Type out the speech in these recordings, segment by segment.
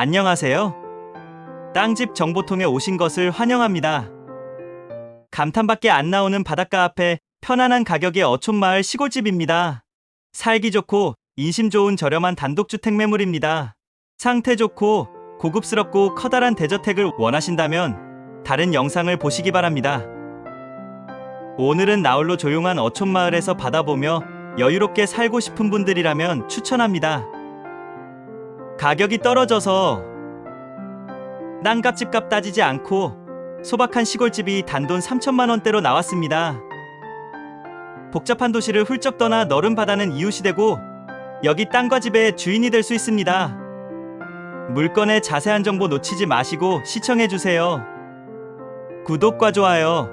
안녕하세요. 땅집 정보통에 오신 것을 환영합니다. 감탄밖에 안 나오는 바닷가 앞에 편안한 가격의 어촌마을 시골집입니다. 살기 좋고 인심 좋은 저렴한 단독주택 매물입니다. 상태 좋고 고급스럽고 커다란 대저택을 원하신다면 다른 영상을 보시기 바랍니다. 오늘은 나홀로 조용한 어촌마을에서 바다 보며 여유롭게 살고 싶은 분들이라면 추천합니다. 가격이 떨어져서 땅값 집값 따지지 않고 소박한 시골집이 단돈 3천만 원대로 나왔습니다. 복잡한 도시를 훌쩍 떠나 너른 바다는 이웃이 되고 여기 땅과 집의 주인이 될 수 있습니다. 물건의 자세한 정보 놓치지 마시고 시청해 주세요. 구독과 좋아요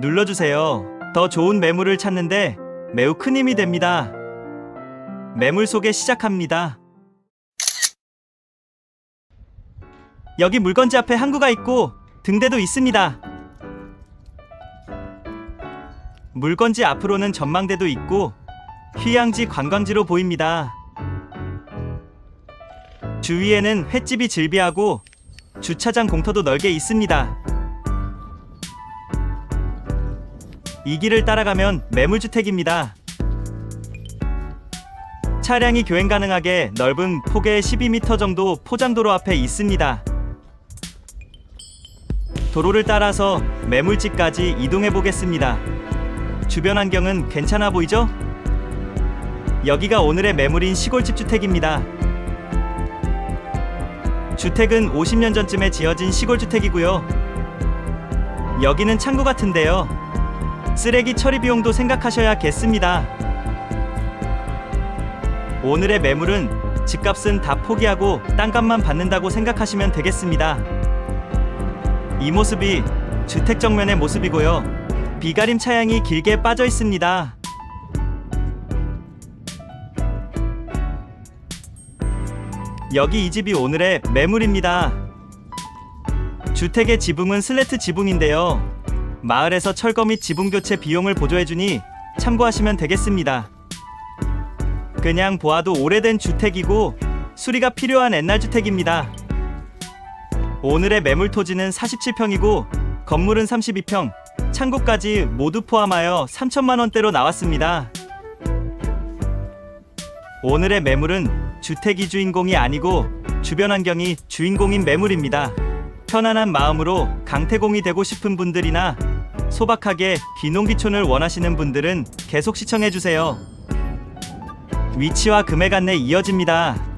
눌러주세요. 더 좋은 매물을 찾는데 매우 큰 힘이 됩니다. 매물 소개 시작합니다. 여기 물건지 앞에 항구가 있고 등대도 있습니다. 물건지 앞으로는 전망대도 있고 휴양지 관광지로 보입니다. 주위에는 횟집이 즐비하고 주차장 공터도 넓게 있습니다. 이 길을 따라가면 매물주택입니다. 차량이 교행 가능하게 넓은 폭의 12m 정도 포장도로 앞에 있습니다. 도로를 따라서 매물지까지 이동해 보겠습니다. 주변 환경은 괜찮아 보이죠? 여기가 오늘의 매물인 시골집 주택입니다. 주택은 50년 전쯤에 지어진 시골 주택이고요. 여기는 창고 같은데요. 쓰레기 처리 비용도 생각하셔야겠습니다. 오늘의 매물은 집값은 다 포기하고 땅값만 받는다고 생각하시면 되겠습니다. 이 모습이 주택 정면의 모습이고요. 비가림 차양이 길게 빠져 있습니다. 여기 이 집이 오늘의 매물입니다. 주택의 지붕은 슬래트 지붕인데요. 마을에서 철거 및 지붕 교체 비용을 보조해주니 참고하시면 되겠습니다. 그냥 보아도 오래된 주택이고 수리가 필요한 옛날 주택입니다. 오늘의 매물 토지는 47평이고 건물은 32평, 창고까지 모두 포함하여 3천만 원대로 나왔습니다. 오늘의 매물은 주택이 주인공이 아니고 주변 환경이 주인공인 매물입니다. 편안한 마음으로 강태공이 되고 싶은 분들이나 소박하게 귀농귀촌을 원하시는 분들은 계속 시청해 주세요. 위치와 금액 안내 이어집니다.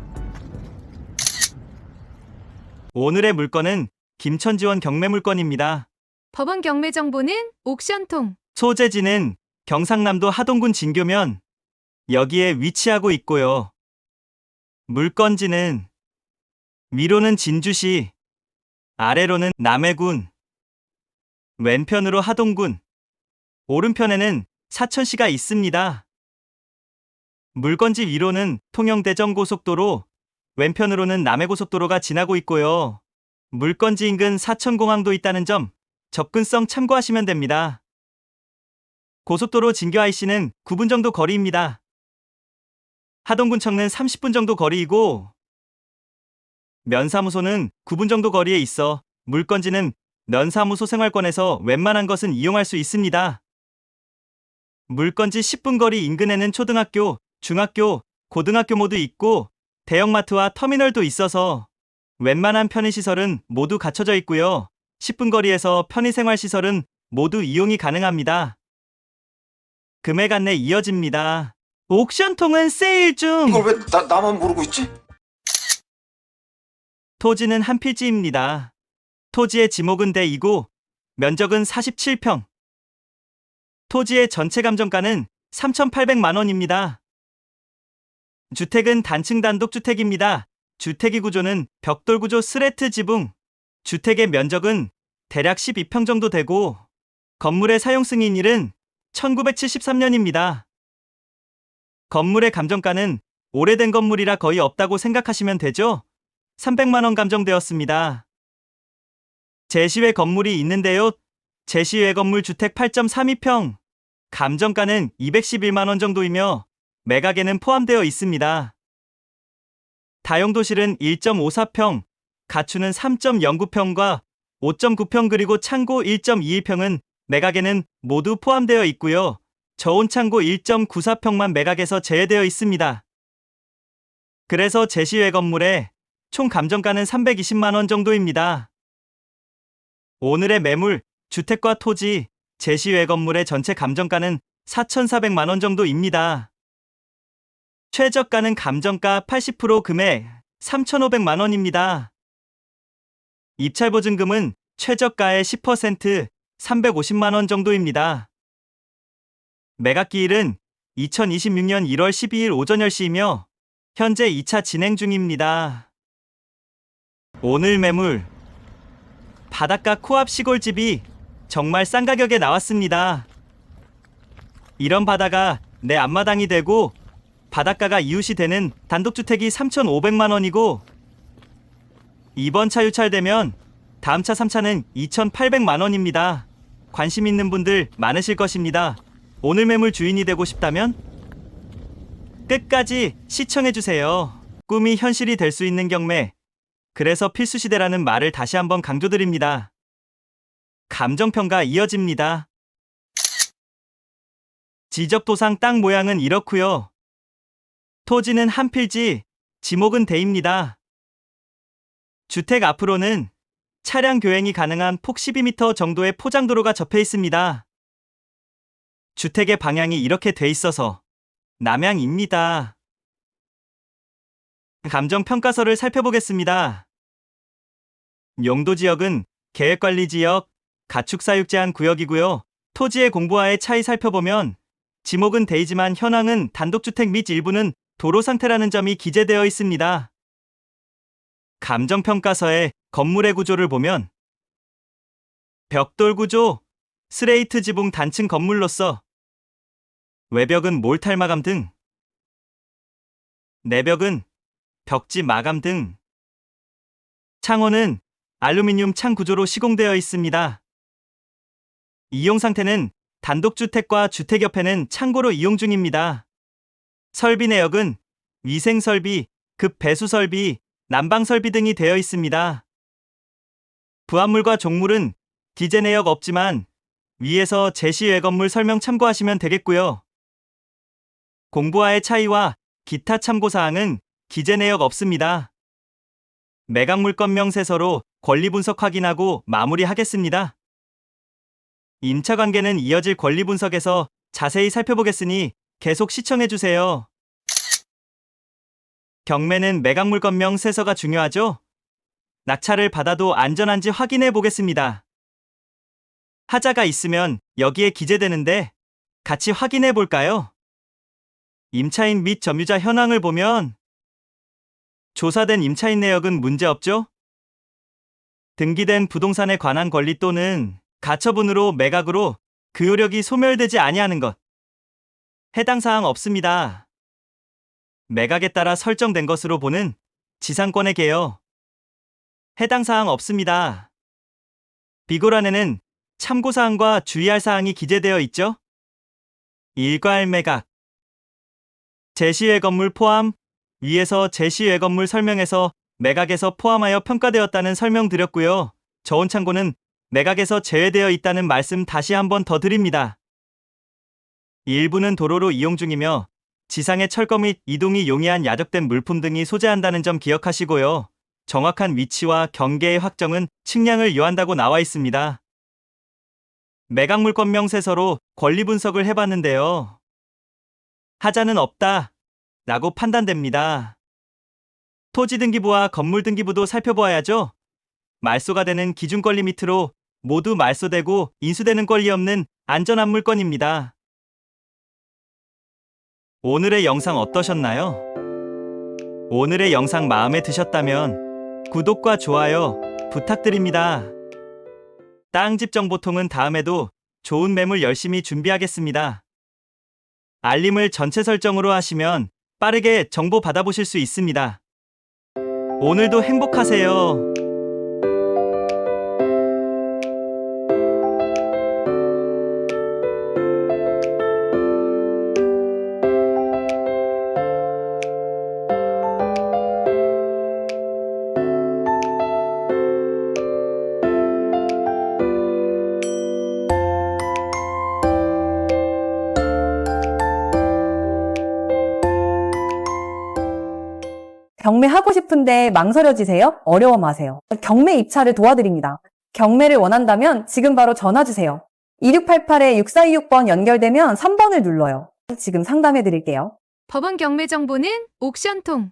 오늘의 물건은 김천지원 경매 물건입니다. 법원 경매 정보는 옥션통. 소재지는 경상남도 하동군 진교면 여기에 위치하고 있고요. 물건지는 위로는 진주시, 아래로는 남해군, 왼편으로 하동군, 오른편에는 사천시가 있습니다. 물건지 위로는 통영대전 고속도로, 왼편으로는 남해고속도로가 지나고 있고요. 물건지 인근 사천공항도 있다는 점 접근성 참고하시면 됩니다. 고속도로 진교 IC는 9분 정도 거리입니다. 하동군청은 30분 정도 거리이고 면사무소는 9분 정도 거리에 있어 물건지는 면사무소 생활권에서 웬만한 것은 이용할 수 있습니다. 물건지 10분 거리 인근에는 초등학교, 중학교, 고등학교 모두 있고 대형마트와 터미널도 있어서 웬만한 편의시설은 모두 갖춰져 있고요. 10분 거리에서 편의생활시설은 모두 이용이 가능합니다. 금액 안내 이어집니다. 옥션통은 세일 중! 이걸 왜 나, 나만 모르고 있지? 토지는 한 필지입니다. 토지의 지목은 대이고 면적은 47평. 토지의 전체 감정가는 3,800만 원입니다. 주택은 단층 단독주택입니다. 주택의 구조는 벽돌 구조 스레트 지붕. 주택의 면적은 대략 12평 정도 되고 건물의 사용 승인일은 1973년입니다. 건물의 감정가는 오래된 건물이라 거의 없다고 생각하시면 되죠? 300만 원 감정되었습니다. 제시외 건물이 있는데요. 제시외 건물 주택 8.32평. 감정가는 211만 원 정도이며 매각에는 포함되어 있습니다. 다용도실은 1.54평, 가추는 3.09평과 5.9평 그리고 창고 1.21평은 매각에는 모두 포함되어 있고요. 저온 창고 1.94평만 매각에서 제외되어 있습니다. 그래서 제시외 건물에 총 감정가는 320만 원 정도입니다. 오늘의 매물, 주택과 토지, 제시외 건물의 전체 감정가는 4,400만 원 정도입니다. 최저가는 감정가 80% 금액 3,500만 원입니다. 입찰 보증금은 최저가의 10% 350만 원 정도입니다. 매각 기일은 2026년 1월 12일 오전 10시이며 현재 2차 진행 중입니다. 오늘 매물 바닷가 코앞 시골집이 정말 싼 가격에 나왔습니다. 이런 바다가 내 앞마당이 되고 바닷가가 이웃이 되는 단독주택이 3,500만 원이고 이번 차 유찰되면 다음 차 3차는 2,800만 원입니다. 관심 있는 분들 많으실 것입니다. 오늘 매물 주인이 되고 싶다면 끝까지 시청해 주세요. 꿈이 현실이 될 수 있는 경매. 그래서 필수 시대라는 말을 다시 한번 강조드립니다. 감정평가 이어집니다. 지적도상 땅 모양은 이렇고요. 토지는 한 필지, 지목은 대입니다. 주택 앞으로는 차량 교행이 가능한 폭 12m 정도의 포장도로가 접해 있습니다. 주택의 방향이 이렇게 돼 있어서 남향입니다. 감정평가서를 살펴보겠습니다. 용도 지역은 계획관리 지역, 가축사육 제한 구역이고요. 토지의 공부와의 차이 살펴보면 지목은 대이지만 현황은 단독주택 및 일부는 도로 상태라는 점이 기재되어 있습니다. 감정평가서의 건물의 구조를 보면 벽돌 구조, 스레이트 지붕 단층 건물로서 외벽은 몰탈 마감 등 내벽은 벽지 마감 등 창호는 알루미늄 창 구조로 시공되어 있습니다. 이용 상태는 단독주택과 주택 옆에는 창고로 이용 중입니다. 설비 내역은 위생 설비, 급 배수 설비, 난방 설비 등이 되어 있습니다. 부합물과 종물은 디제 내역 없지만 위에서 제시 외건물 설명 참고하시면 되겠고요. 공부와의 차이와 기타 참고 사항은 기재 내역 없습니다. 매각 물건 명 세서로 권리 분석 확인하고 마무리하겠습니다. 임차 관계는 이어질 권리 분석에서 자세히 살펴보겠으니 계속 시청해 주세요. 경매는 매각 물건 명 세서가 중요하죠? 낙찰을 받아도 안전한지 확인해 보겠습니다. 하자가 있으면 여기에 기재되는데 같이 확인해 볼까요? 임차인 및 점유자 현황을 보면 조사된 임차인 내역은 문제없죠? 등기된 부동산에 관한 권리 또는 가처분으로 매각으로 그 효력이 소멸되지 아니하는 것. 해당 사항 없습니다. 매각에 따라 설정된 것으로 보는 지상권의 개요. 해당 사항 없습니다. 비고란에는 참고사항과 주의할 사항이 기재되어 있죠? 일괄 매각. 제시외 건물 포함, 위에서 제시외 건물 설명에서 매각에서 포함하여 평가되었다는 설명 드렸고요. 저온 창고는 매각에서 제외되어 있다는 말씀 다시 한번 더 드립니다. 일부는 도로로 이용 중이며 지상의 철거 및 이동이 용이한 야적된 물품 등이 소재한다는 점 기억하시고요. 정확한 위치와 경계의 확정은 측량을 요한다고 나와 있습니다. 매각 물건 명세서로 권리 분석을 해봤는데요. 하자는 없다. 라고 판단됩니다. 토지 등기부와 건물 등기부도 살펴보아야죠. 말소가 되는 기준 권리 밑으로 모두 말소되고 인수되는 권리 없는 안전한 물건입니다. 오늘의 영상 어떠셨나요? 오늘의 영상 마음에 드셨다면 구독과 좋아요 부탁드립니다. 땅집 정보통은 다음에도 좋은 매물 열심히 준비하겠습니다. 알림을 전체 설정으로 하시면 빠르게 정보 받아보실 수 있습니다. 오늘도 행복하세요. 경매하고 싶은데 망설여지세요? 어려워 마세요. 경매 입찰을 도와드립니다. 경매를 원한다면 지금 바로 전화 주세요. 2688-6426번 연결되면 3번을 눌러요. 지금 상담해 드릴게요. 법원 경매 정보는 옥션통.